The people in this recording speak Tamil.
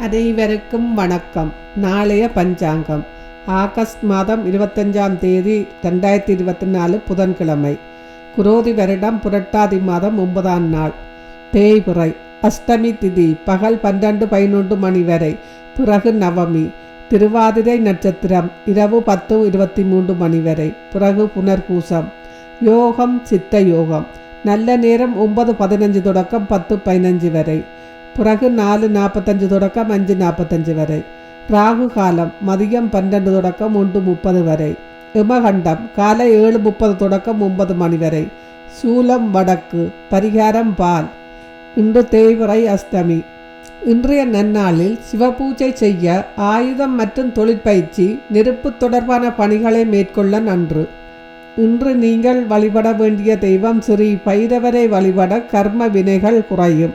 அனைவருக்கும் வணக்கம். நாளைய பஞ்சாங்கம். ஆகஸ்ட் மாதம் இருபத்தஞ்சாம் தேதி ரெண்டாயிரத்தி இருபத்தி நாலு புதன்கிழமை. குரோதி வருடம் புரட்டாதி மாதம் ஒன்பதாம் நாள். தேய்புரை அஷ்டமி திதி பகல் பன்னெண்டு பதினொன்று மணி வரை. பிறகு நவமி. திருவாதிரை நட்சத்திரம் இரவு பத்து இருபத்தி மூன்று மணி வரை. பிறகு புனர்பூசம். யோகம் சித்த யோகம். நல்ல நேரம் ஒன்பது பதினஞ்சு தொடக்கம் பத்து பதினஞ்சு வரை. பிறகு நாலு நாற்பத்தஞ்சு தொடக்கம் அஞ்சு நாற்பத்தஞ்சு வரை. ராகு காலம் மதியம் பன்னெண்டு தொடக்கம் ஒன்று முப்பது வரை. இமகண்டம் காலை ஏழு முப்பது தொடக்கம் ஒன்பது மணி வரை. சூலம் வடக்கு பரிகாரம் பால். இன்று தேய்வரை அஷ்டமி. இன்றைய நன்னாளில் சிவபூஜை செய்ய ஆயுதம் மற்றும் தொழிற்பயிற்சி நெருப்பு தொடர்பான பணிகளை மேற்கொள்ள நன்று. இன்று நீங்கள் வழிபட வேண்டிய தெய்வம் ஸ்ரீ பைரவரை வழிபட கர்ம வினைகள் குறையும்.